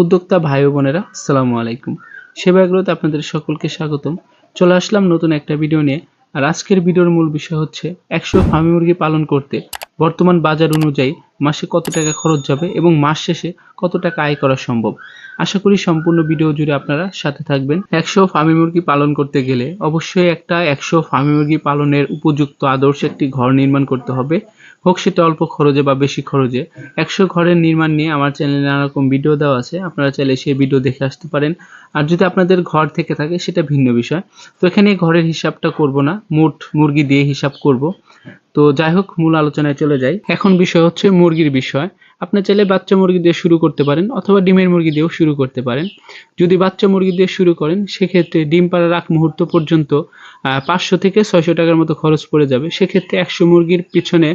উদ্যোক্তা ভাই বোনেরা সালামু আলাইকুম। সেবাগ্রত আপনাদের সকলকে স্বাগতম। চলে আসলাম নতুন একটা ভিডিও নিয়ে। আর আজকের ভিডিওর মূল বিষয় হচ্ছে, একশো ফার্মি মুরগি পালন করতে বর্তমান বাজার অনুযায়ী মাসে কত টাকা খরচ যাবে এবং মাস শেষে কত টাকা আয় করা সম্ভব? আশা করি সম্পূর্ণ ভিডিও জুড়ে আপনারা সাথে থাকবেন। একশো ফার্মি মুরগি পালন করতে গেলে অবশ্যই একটা একশো ফার্মি মুরগি পালনের উপযুক্ত আদর্শ একটি ঘর নির্মাণ করতে হবে। হোক সেটা অল্প খরচে বা বেশি খরচে। একশো ঘরের নির্মাণ নিয়ে আমার চ্যানেলে নানা রকম ভিডিও দেওয়া আছে। আপনারা চাইলে সেই ভিডিও দেখে আসতে পারেন। আর যদি আপনাদের ঘর থেকে থাকে, সেটা ভিন্ন বিষয়। তো এখানে ঘরের হিসাবটা করব না। মোট মুরগি দিয়ে হিসাব করব। তো যাই হোক, মূল আলোচনায় চলে যাই। এখন বিষয় হচ্ছে মুরগির বিষয়। আপনি চাইলে বাচ্চা মুরগি দিয়ে শুরু করতে পারেন অথবা ডিমের মুরগি দিয়েও শুরু করতে পারেন। যদি বাচ্চা মুরগি দিয়ে শুরু করেন, সেক্ষেত্রে ডিম পাড়ার আগ মুহূর্ত পর্যন্ত পাঁচশো থেকে ছয়শো টাকার মতো খরচ পড়ে যাবে। সেক্ষেত্রে একশো মুরগির পিছনে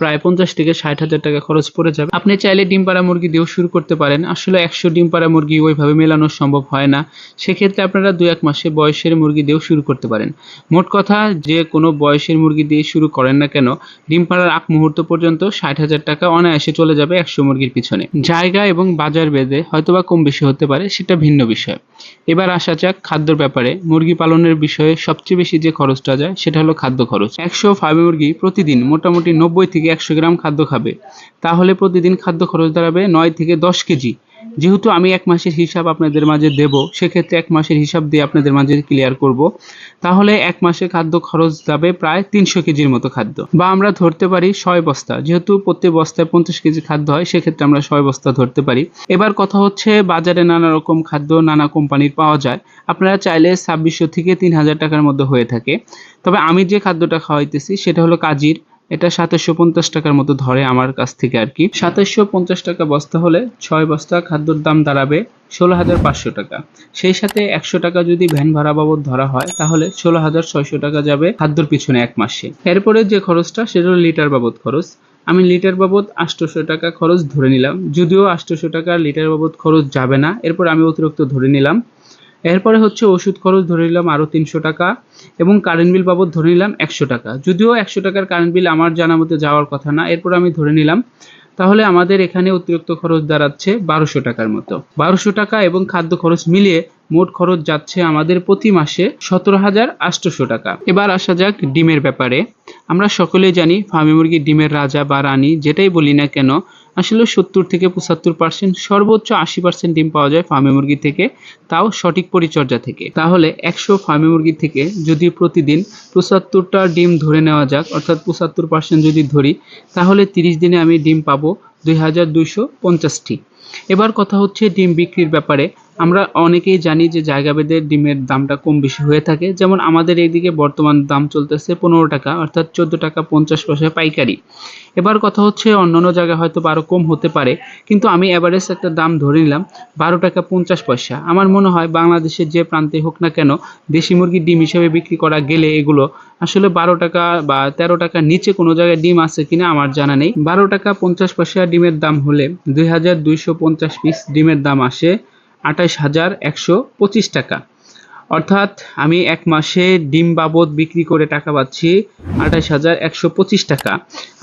প্রায় পঞ্চাশ থেকে ষাট হাজার টাকা খরচ পড়ে যাবে। আপনি চাইলে ডিম পাড়া মুরগি দিয়েও শুরু করতে পারেন। আসলে একশো ডিম পাড়া মুরগি ওইভাবে মেলানো সম্ভব হয় না। সেক্ষেত্রে আপনারা দু এক মাসে বয়সের মুরগি দিয়েও শুরু করতে পারেন। মোট কথা, যে কোনো বয়সের মুরগি দিয়ে শুরু করেন না কেন, ডিম পাড়ার আগ মুহূর্ত পর্যন্ত ষাট হাজার টাকা অনায়াসে চলে যাবে একশো মুরগির পিছনে। জায়গা এবং বাজার বেঁধে হয়তোবা কম বেশি হতে পারে, সেটা ভিন্ন বিষয়। এবার আসা যাক খাদ্যর ব্যাপারে। মুরগি পালনের বিষয়ে সবচেয়ে বেশি যে খরচটা যায়, সেটা হলো খাদ্য খরচ। একশো ফাইভ মুরগি প্রতিদিন মোটামুটি নব্বই থেকে একশো গ্রাম খাদ্য খাবে। তাহলে প্রতিদিন খাদ্য খরচ দাঁড়াবে নয় থেকে দশ কেজি। যেহেতু আমি এক মাসের হিসাব আপনাদের মাঝে দেব, সেক্ষেত্রে এক মাসের হিসাব দিয়ে আপনাদের মাঝে ক্লিয়ার করব। তাহলে এক মাসে খাদ্য খরচ যাবে প্রায় তিনশো কেজির মতো খাদ্য। বা আমরা ধরতে পারি ছয় বস্তা। যেহেতু প্রতি বস্তায় পঞ্চাশ কেজি খাদ্য হয়, সেক্ষেত্রে আমরা ছয় বস্তা ধরতে পারি। এবার কথা হচ্ছে, বাজারে নানা রকম খাদ্য নানা কোম্পানির পাওয়া যায়। আপনারা চাইলে ছাব্বিশশো থেকে তিন হাজার টাকার মধ্যে হয়ে থাকে। তবে আমি যে খাদ্যটা খাওয়াইতেছি, সেটা হলো কাজির। এটা সাতাশশো পঞ্চাশ টাকার মতো ধরে আমার কাছ থেকে আর কি। সাতাশশো পঞ্চাশ টাকা বস্তা হলে ছয় বস্তা খাদ্যর দাম দাঁড়াবে ষোলো হাজার পাঁচশো টাকা। সেই সাথে একশো টাকা যদি ভ্যান ভাড়া বাবদ ধরা হয়, তাহলে ষোলো হাজার ছয়শো টাকা যাবে খাদ্যর পিছনে এক মাসে। এরপরে যে খরচটা, সেটা হলো লিটার বাবদ খরচ। আমি লিটার বাবদ আটশোশো টাকা খরচ ধরে নিলাম, যদিও আটশোশো টাকা লিটার বাবদ খরচ যাবে না। এরপর আমি অতিরিক্ত ধরে নিলাম এরপরে হচ্ছে ওষুধ খরচ ধরে নিলাম আরও তিনশো টাকা এবং কারেন্ট বিল বাবদ ধরে নিলাম একশো টাকা। যদিও একশো টাকার কারেন্ট বিল আমার জানা মতো যাওয়ার কথা না, এরপর আমি ধরে নিলাম, তাহলে আমাদের এখানে অতিরিক্ত খরচ দাঁড়াচ্ছে বারোশো টাকার মতো। বারোশো টাকা এবং খাদ্য খরচ মিলিয়ে মোট খরচ যাচ্ছে আমাদের প্রতি মাসে সতেরো হাজার আটশোশো টাকা। এবার আসা যাক ডিমের ব্যাপারে। আমরা সকলেই জানি ফার্মি মুরগি ডিমের রাজা বা রানী, যেটাই বলি না কেন আসলে সত্তর থেকে পঁচাত্তর পার্সেন্ট সর্বোচ্চ আশি পার্সেন্ট ডিম পাওয়া যায় ফার্মে মুরগি থেকে, তাও সঠিক পরিচর্যা থেকে। তাহলে একশো ফার্মে মুরগি থেকে যদি প্রতিদিন পঁচাত্তরটা ডিম ধরে নেওয়া যাক, অর্থাৎ পঁচাত্তর পার্সেন্ট যদি ধরি, তাহলে তিরিশ দিনে আমি ডিম পাবো দুই হাজার দুইশো পঞ্চাশটি। এবার কথা হচ্ছে ডিম বিক্রির ব্যাপারে। আমরা অনেকেই জানি যে জায়গা ভেদে ডিমের দামটা কম বেশি হয়ে থাকে। যেমন আমাদের এইদিকে বর্তমান দাম চলতেছে পনেরো টাকা, অর্থাৎ চোদ্দ টাকা পঞ্চাশ পয়সা পাইকারি। এবার কথা হচ্ছে অন্যান্য জায়গায় হয়তো আরও কম হতে পারে, কিন্তু আমি অ্যাভারেজ একটা দাম ধরে নিলাম, বারো টাকা পঞ্চাশ পয়সা। আমার মনে হয় বাংলাদেশের যে প্রান্তে হোক না কেন, দেশি মুরগির ডিম হিসেবে বিক্রি করা গেলে এগুলো আসলে বারো টাকা বা তেরো টাকার নিচে কোনো জায়গায় ডিম আছে কিনা আমার জানা নেই। বারো টাকা পঞ্চাশ পয়সা ডিমের দাম হলে দুই হাজার দুইশো পঞ্চাশ পিস ডিমের দাম আসে আঠাশ হাজার একশো পঁচিশ টাকা। অর্থাৎ আমি এক মাসে ডিম বাবদ বিক্রি করে টাকা পাচ্ছি আঠাশ হাজার একশো পঁচিশ টাকা।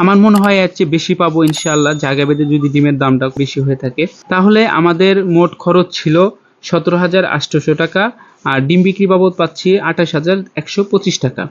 আমার মনে হয় এর চেয়ে বেশি পাবো ইনশাল্লাহ জায়গা বেঁধে যদি ডিমের দামটা বেশি হয়ে থাকে। তাহলে আমাদের মোট খরচ ছিল সতেরো হাজার আটশোশো টাকা। আর ডিম বিক্রি বাবদ পাচ্ছি আঠাশ হাজার একশো পঁচিশ টাকা।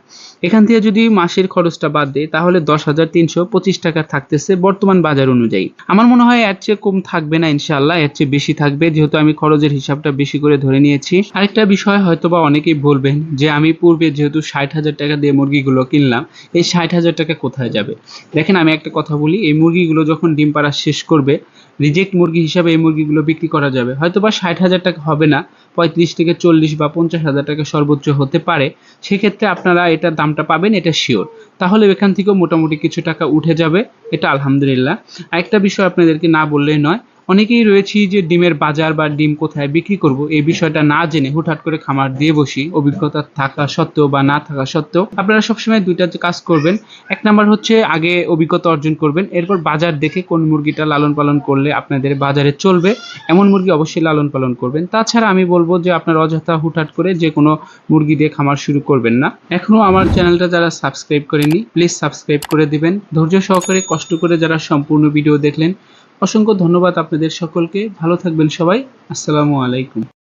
এখান থেকে যদি মাসের খরচটা বাদ দেয় তাহলে দশ হাজার তিনশো পঁচিশ টাকা থাকতেছে বর্তমান বাজার অনুযায়ী। আমার মনে হয় এর চেয়ে কম থাকবে না ইনশাল্লাহ এর চেয়ে বেশি থাকবে, যেহেতু আমি খরচের হিসাবটা বেশি করে ধরে নিয়েছি। আরেকটা বিষয় হয়তো বা অনেকেই বলবেন যে, আমি পূর্বে যেহেতু ষাট হাজার টাকা দিয়ে মুরগিগুলো কিনলাম, এই ষাট হাজার টাকা কোথায় যাবে? দেখেন, আমি একটা কথা বলি, এই মুরগিগুলো যখন ডিম পাড়া শেষ করবে রিজেক্ট মুরগি হিসাবে এই মুরগিগুলো বিক্রি করা যাবে। হয়তো বা ষাট হাজার টাকা হবে না, পঁয়ত্রিশ থেকে চল্লিশ বা পঞ্চাশ হাজার টাকা সর্বোচ্চ হতে পারে। সেক্ষেত্রে আপনারা এটার দামটা পাবেন, এটা শিওর তাহলে এখান থেকেও মোটামুটি কিছু টাকা উঠে যাবে, এটা আলহামদুলিল্লাহ। আরেকটা বিষয় আপনাদেরকে না বললেই নয় অনেকেই রয়েছি যে ডিমের বাজার বা ডিম কোথায় বিক্রি করব, এই বিষয়টা না জেনে হুটহাট করে খামার দিয়ে বসি। অভিজ্ঞতা থাকা সত্ত্বেও বা না থাকা সত্ত্বেও আপনারা সবসময় দুইটা কাজ করবেন। এক নাম্বার হচ্ছে আগে অভিজ্ঞতা অর্জন করবেন, এরপর বাজার দেখে কোন মুরগিটা লালন পালন করলে আপনাদের বাজারে চলবে। এমন মুরগি অবশ্যই লালন পালন করবেন। তাছাড়া আমি বলব যে আপনার অযথা হুটহাট করে যে কোনো মুরগি দিয়ে খামার শুরু করবেন না। এখনও আমার চ্যানেলটা যারা সাবস্ক্রাইব করেনি প্লিজ সাবস্ক্রাইব করে দিবেন। ধৈর্য সহকারে কষ্ট করে যারা সম্পূর্ণ ভিডিও দেখলেন অসংখ্য ধন্যবাদ আপনাদের সকলকে। ভালো থাকবেন সবাই। আসসালামু আলাইকুম।